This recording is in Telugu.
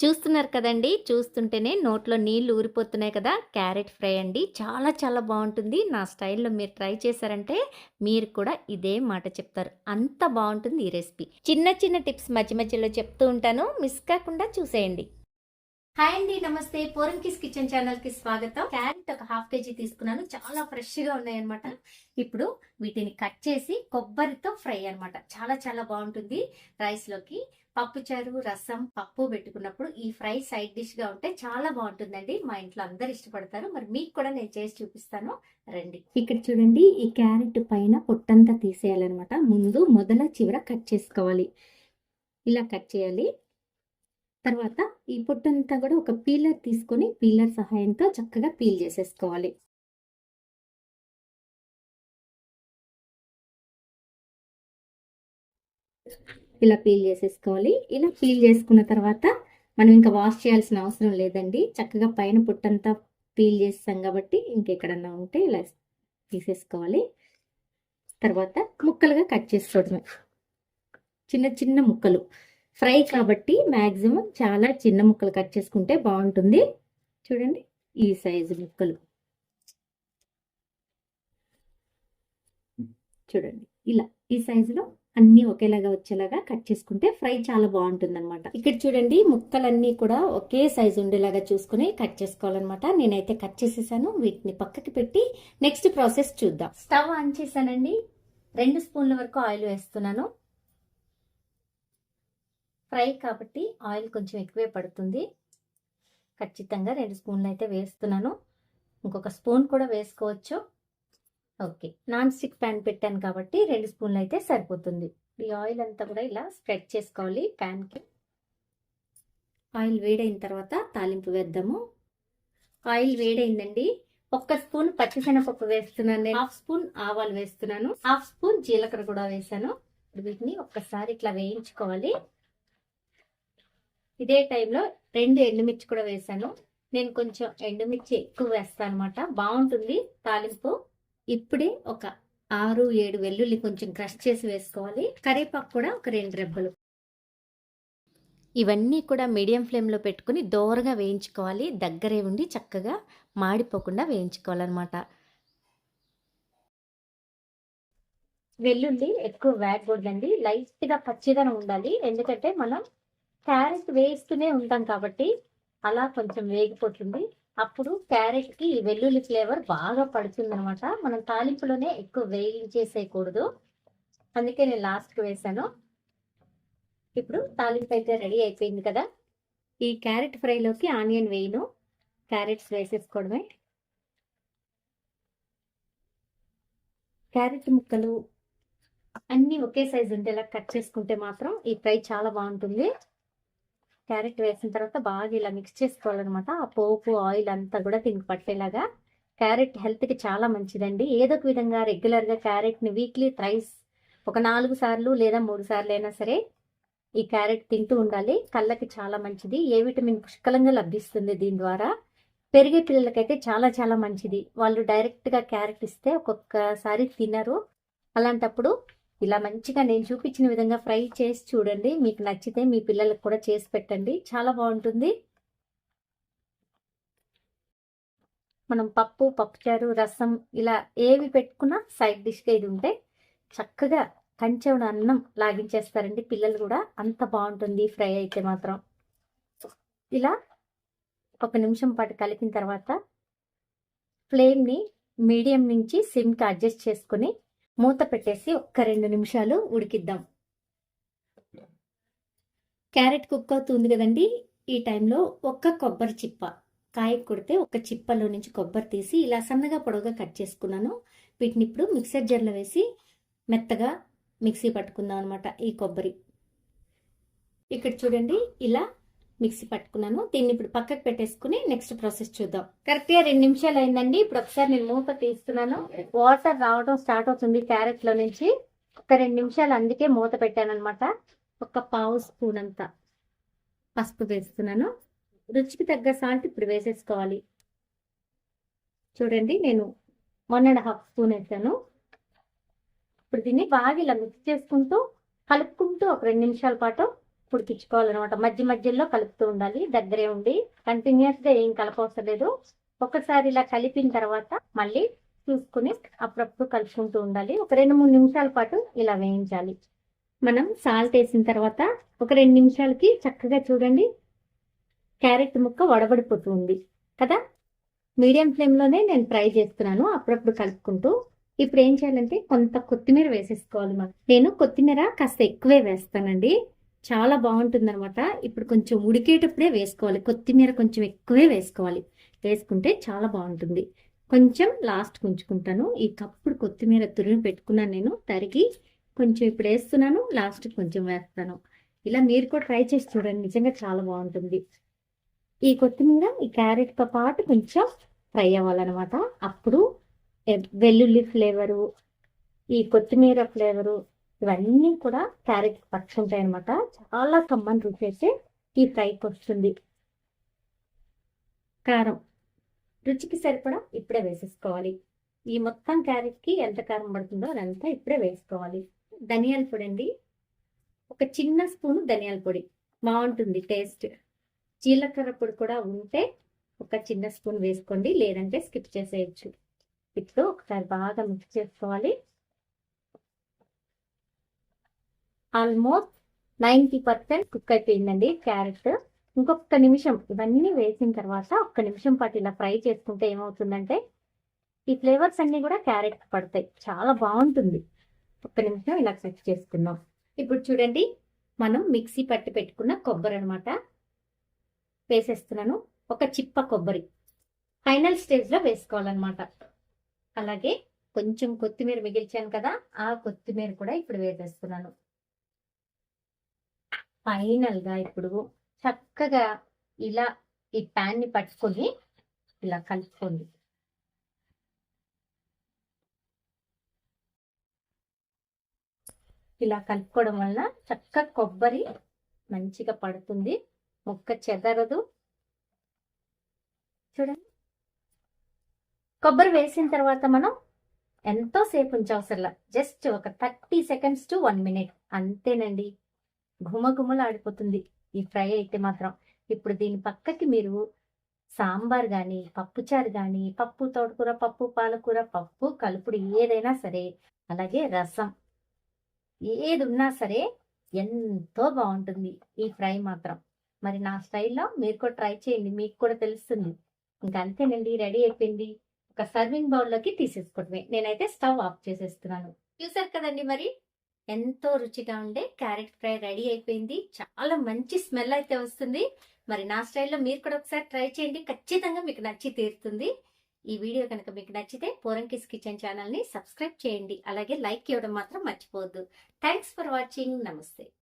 చూస్తున్నారు కదండీ! చూస్తుంటేనే నోట్లో నీళ్ళు ఊరిపోతున్నాయి కదా! క్యారెట్ ఫ్రై అండి. చాలా చాలా బాగుంటుంది నా స్టైల్‌లో మీరు ట్రై చేశారంటే మీరు కూడా ఇదే మాట చెప్తారు. అంత బాగుంటుంది ఈ రెసిపీ. చిన్న చిన్న టిప్స్ మధ్య మధ్యలో చెప్తూ ఉంటాను. మిస్ కాకుండా చూసేయండి. హాయ్ అండి. నమస్తే. పోరంకిస్ కిచెన్ ఛానల్‌కి స్వాగతం. క్యారెట్ ఒక హాఫ్ కేజీ తీసుకున్నాను. చాలా ఫ్రెష్‌గా ఉన్నాయన్నమాట. ఇప్పుడు వీటిని కట్ చేసి కొబ్బరితో ఫ్రై అనమాట చాలా చాలా బాగుంటుంది రైస్లోకి పప్పు పప్పుచారు, రసం, పప్పు పెట్టుకున్నప్పుడు ఈ ఫ్రై సైడ్ డిష్‌గా ఉంటే చాలా బాగుంటుందండి మా ఇంట్లో అందరు ఇష్టపడతారు. మరి మీకు కూడా నేను చేసి చూపిస్తాను. రండి. ఇక్కడ చూడండి ఈ క్యారెట్ పైన పొట్టంతా తీసేయాలన్నమాట. ముందు మొదల చివర కట్ చేసుకోవాలి. ఇలా కట్ చేయాలి. తర్వాత ఈ పొట్టంతా కూడా ఒక పీలర్ తీసుకొని పీలర్ సహాయంతో చక్కగా పీల్ చేసేసుకోవాలి. ఇలా పీల్ చేసేసుకోవాలి. ఇలా పీల్ చేసుకున్న తర్వాత మనం ఇంకా వాష్ చేయాల్సిన అవసరం లేదండి. చక్కగా పైన పొట్టంతా పీల్ చేస్తాం కాబట్టి ఇంకెక్కడన్నా ఉంటే ఇలా తీసేసుకోవాలి. తర్వాత ముక్కలుగా కట్ చేసుకోవడమే. చిన్న చిన్న ముక్కలు. ఫ్రై కాబట్టి మ్యాక్సిమం చాలా చిన్న ముక్కలు కట్ చేసుకుంటే బావుంటుంది. చూడండి ఈ సైజు ముక్కలు. చూడండి ఇలా ఈ సైజులో అన్నీ ఒకేలాగా వచ్చేలాగా కట్ చేసుకుంటే ఫ్రై చాలా బాగుంటుంది అనమాట ఇక్కడ చూడండి ముక్కలన్నీ కూడా ఒకే సైజు ఉండేలాగా చూసుకుని కట్ చేసుకోవాలన్నమాట. నేనైతే కట్ చేసేసాను. వీటిని పక్కకి పెట్టి నెక్స్ట్ ప్రాసెస్ చూద్దాం. స్టవ్ ఆన్ చేశానండి. రెండు స్పూన్ల వరకు ఆయిల్ వేస్తున్నాను. ఫ్రై కాబట్టి ఆయిల్ కొంచెం ఎక్కువే పడుతుంది. ఖచ్చితంగా రెండు స్పూన్లు అయితే వేస్తున్నాను. ఇంకొక స్పూన్ కూడా వేసుకోవచ్చు. ఓకే. నాన్ స్టిక్ ప్యాన్ పెట్టాను కాబట్టి రెండు స్పూన్లు అయితే సరిపోతుంది. ఈ ఆయిల్ అంతా కూడా ఇలా స్ప్రెడ్ చేసుకోవాలి ప్యాన్‌కి. ఆయిల్ వేడైన తర్వాత తాలింపు వేద్దాము. ఆయిల్ వేడైందండి. ఒక్క స్పూన్ పచ్చిశనగపప్పు వేస్తున్నాను నేను. హాఫ్ స్పూన్ ఆవాలు వేస్తున్నాను. హాఫ్ స్పూన్ జీలకర్ర కూడా వేసాను. వీటిని ఒక్కసారి ఇట్లా వేయించుకోవాలి. ఇదే టైంలో రెండు ఎండుమిర్చి కూడా వేసాను. నేను కొంచెం ఎండుమిర్చి ఎక్కువ వేస్తాను అనమాట. బాగుంటుంది తాలింపు. ఇప్పుడే ఒక 6, 7 వెల్లుల్లి కొంచెం క్రష్ చేసి వేసుకోవాలి. కరివేపాకు కూడా ఒక రెండు రెబ్బలు. ఇవన్నీ కూడా మీడియం ఫ్లేమ్‌లో పెట్టుకొని దోరగా వేయించుకోవాలి. దగ్గరే ఉండి చక్కగా మాడిపోకుండా వేయించుకోవాలన్నమాట. వెల్లుల్లి ఎక్కువ వేగకూడదండి. లైట్‌గా పచ్చిదనం ఉండాలి. ఎందుకంటే మనం క్యారెట్ వేస్తూనే ఉంటాం కాబట్టి అలా కొంచెం వేగిపోతుంది. అప్పుడు క్యారెట్‌కి ఈ వెల్లుల్లి ఫ్లేవర్ బాగా పడుతుందనమాట. మనం తాలింపులోనే ఎక్కువ వేయించేసేయకూడదు అందుకే నేను లాస్ట్‌కి వేసాను. ఇప్పుడు తాలింపు అయితే రెడీ అయిపోయింది కదా! ఈ క్యారెట్ ఫ్రైలోకి ఆనియన్ వేయను. క్యారెట్స్ వేసేసుకోవడమే. క్యారెట్ ముక్కలు అన్నీ ఒకే సైజు ఉండేలా కట్ చేసుకుంటే మాత్రం ఈ ఫ్రై చాలా బాగుంటుంది క్యారెట్ వేసిన తర్వాత బాగా ఇలా మిక్స్ చేసుకోవాలన్నమాట. ఆ పోపు, ఆయిల్ అంతా కూడా దీనికి పట్టేలాగా. క్యారెట్ హెల్త్‌కి చాలా మంచిదండి. ఏదో ఒక విధంగా రెగ్యులర్‌గా క్యారెట్‌ని వీక్లీ థ్రైస్ ఒక నాలుగు సార్లు లేదా మూడు సార్లు అయినా సరే ఈ క్యారెట్ తింటూ ఉండాలి. కళ్ళకి చాలా మంచిది. ఏ విటమిన్ పుష్కలంగా లభిస్తుంది దీని ద్వారా. పెరిగే పిల్లలకైతే చాలా చాలా మంచిది. వాళ్ళు డైరెక్ట్‌గా క్యారెట్ ఇస్తే ఒక్కొక్కసారి తినరు. అలాంటప్పుడు ఇలా మంచిగా నేను చూపించిన విధంగా ఫ్రై చేసి చూడండి. మీకు నచ్చితే మీ పిల్లలకు కూడా చేసి పెట్టండి. చాలా బాగుంటుంది మనం పప్పు, పప్పుచారు, రసం ఇలా ఏవి పెట్టుకున్నా సైడ్ డిష్‌గా ఇది ఉంటే చక్కగా కంచెడు అన్నం లాగించేస్తారండి పిల్లలు కూడా. అంత బాగుంటుంది ఫ్రై అయితే మాత్రం. ఇలా ఒక నిమిషం పాటు కలిపిన తర్వాత ఫ్లేమ్‌ని మీడియం నుంచి సిమ్‌కి అడ్జస్ట్ చేసుకొని మూత పెట్టేసి ఒక్క రెండు నిమిషాలు ఉడికిద్దాం. క్యారెట్ కుక్ అవుతుంది కదండీ! ఈ టైంలో ఒక్క కొబ్బరి చిప్ప కాయకు కొడితే ఒక చిప్పలో నుంచి కొబ్బరి తీసి ఇలా సన్నగా పొడవుగా కట్ చేసుకున్నాను. వీటిని ఇప్పుడు మిక్సర్ జార్‌లో వేసి మెత్తగా మిక్సీ పట్టుకుందాం అనమాట ఈ కొబ్బరి. ఇక్కడ చూడండి ఇలా మిక్సీ పట్టుకున్నాను. దీన్ని ఇప్పుడు పక్కకు పెట్టేసుకొని నెక్స్ట్ ప్రాసెస్ చూద్దాం. కరెక్ట్‌గా రెండు నిమిషాలు అయిందండి. ఇప్పుడు ఒకసారి నేను మూత తీస్తున్నాను. వాటర్ రావడం స్టార్ట్ అవుతుంది క్యారెట్‌లో నుంచి. ఒక రెండు నిమిషాలు అందుకే మూత పెట్టాను అనమాట ఒక పావు స్పూన్ అంత పసుపు వేస్తున్నాను. రుచికి తగ్గ సాల్ట్ ఇప్పుడు వేసేసుకోవాలి. చూడండి నేను వన్ అండ్ హాఫ్ స్పూన్ వేసాను. ఇప్పుడు దీన్ని బాగా ఇలా మిక్స్ చేసుకుంటూ కలుపుకుంటూ ఒక రెండు నిమిషాల పాటు ఉడికించుకోవాలన్నమాట. మధ్య మధ్యలో కలుపుతూ ఉండాలి దగ్గరే ఉండి. కంటిన్యూస్గా ఏం కలపవసరం లేదు ఒకసారి ఇలా కలిపిన తర్వాత మళ్ళీ చూసుకుని అప్పుడప్పుడు కలుపుకుంటూ ఉండాలి. ఒక రెండు మూడు నిమిషాల పాటు ఇలా వేయించాలి. మనం సాల్ట్ వేసిన తర్వాత ఒక రెండు నిమిషాలకి చక్కగా చూడండి. క్యారెట్ ముక్క వడబడిపోతుంది కదా? మీడియం ఫ్లేమ్లోనే నేను ఫ్రై చేస్తున్నాను. అప్పుడప్పుడు కలుపుకుంటూ. ఇప్పుడు ఏం చేయాలంటే కొంత కొత్తిమీర వేసేసుకోవాలి మనం నేను కొత్తిమీర కాస్త ఎక్కువే వేస్తానండి. చాలా బాగుంటుంది అనమాట ఇప్పుడు కొంచెం ఉడికేటప్పుడే వేసుకోవాలి. కొత్తిమీర కొంచెం ఎక్కువే వేసుకోవాలి. వేసుకుంటే చాలా బాగుంటుంది. కొంచెం లాస్ట్ ఉంచుకుంటాను. ఈ కప్పుడు కొత్తిమీర తురిమి పెట్టుకున్నాను నేను తరిగి కొంచెం ఇప్పుడు వేస్తున్నాను లాస్ట్ కొంచెం వేస్తాను. ఇలా మీరు కూడా ట్రై చేసి చూడండి. నిజంగా చాలా బాగుంటుంది. ఈ కొత్తిమీర ఈ క్యారెట్తో పాటు కొంచెం ఫ్రై అవ్వాలన్నమాట. అప్పుడు వెల్లుల్లి ఫ్లేవరు ఈ కొత్తిమీర ఫ్లేవరు ఇవన్నీ కూడా క్యారెట్ పచ్చి ఉంటాయి అనమాట చాలా కమ్మని రుచి అయితే ఈ ఫ్రైకి వస్తుంది. కారం. రుచికి సరిపడా ఇప్పుడే వేసేసుకోవాలి. ఈ మొత్తం క్యారెట్కి ఎంత కారం పడుతుందో అదంతా ఇప్పుడే వేసుకోవాలి. ధనియాల పొడి అండి. ఒక చిన్న స్పూన్ ధనియాల పొడి. బాగుంటుంది టేస్ట్. జీలకర్ర పొడి కూడా ఉంటే ఒక చిన్న స్పూన్ వేసుకోండి. లేదంటే స్కిప్ చేసేయచ్చు. ఇప్పుడు ఒకసారి బాగా మిక్స్ చేసుకోవాలి. ఆల్మోస్ట్ నైంటీ పర్సెంట్ కుక్ అయిపోయిందండి క్యారెట్. ఇంకొక నిమిషం ఇవన్నీ వేసిన తర్వాత ఒక్క నిమిషం పాటు ఇలా ఫ్రై చేసుకుంటే ఏమవుతుందంటే ఈ ఫ్లేవర్స్ అన్నీ కూడా క్యారెట్ పడతాయి. చాలా బాగుంటుంది. ఒక్క నిమిషం ఇలా సెట్ చేసుకుందాం. ఇప్పుడు చూడండి మనం మిక్సీ పట్టి పెట్టుకున్న కొబ్బరి అనమాట వేసేస్తున్నాను. ఒక చిప్ప కొబ్బరి. ఫైనల్ స్టేజ్లో వేసుకోవాలన్నమాట. అలాగే కొంచెం కొత్తిమీర మిగిల్చాను కదా ఆ కొత్తిమీర కూడా ఇప్పుడు వేసేస్తున్నాను. ఫైనల్గా ఇప్పుడు చక్కగా ఇలా ఈ ప్యాన్ని పట్టుకొని ఇలా కలుపుకోండి. ఇలా కలుపుకోవడం వలన చక్కగా కొబ్బరి మంచిగా పడుతుంది. ముక్క చెదరదు. చూడండి. కొబ్బరి వేసిన తర్వాత మనం ఎంతో సేపు ఉంచవసరంలా. జస్ట్ ఒక thirty seconds to one minute. అంతేనండి. ఘుమఘుమలు ఆడిపోతుంది ఈ ఫ్రై అయితే మాత్రం. ఇప్పుడు దీని పక్కకి మీరు సాంబార్ కానీ పప్పుచారు కానీ పప్పు తోటకూర పప్పు పాలకూర పప్పు కలుపుడు ఏదైనా సరే అలాగే రసం ఏది ఉన్నా సరే ఎంతో బాగుంటుంది ఈ ఫ్రై మాత్రం. మరి నా స్టైల్లో మీరు కూడా ట్రై చేయండి మీకు కూడా తెలుస్తుంది. ఇంకా అంతేనండి రెడీ అయిపోయింది. ఒక సర్వింగ్ బౌల్లోకి తీసేసుకోవడమే. నేనైతే స్టవ్ ఆఫ్ చేసేస్తున్నాను. చూసారు కదండి మరి? ఎంతో రుచిగా ఉండే క్యారెట్ ఫ్రై రెడీ అయిపోయింది. చాలా మంచి స్మెల్ అయితే వస్తుంది. మరి నా స్టైల్లో మీరు కూడా ఒకసారి ట్రై చేయండి. ఖచ్చితంగా మీకు నచ్చి తీరుతుంది. ఈ వీడియో కనుక మీకు నచ్చితే పోరంకిస్ కిచెన్ ఛానల్ని సబ్స్క్రైబ్ చేయండి. అలాగే లైక్ ఇవ్వడం మాత్రం మర్చిపోవద్దు. Thanks for watching. నమస్తే.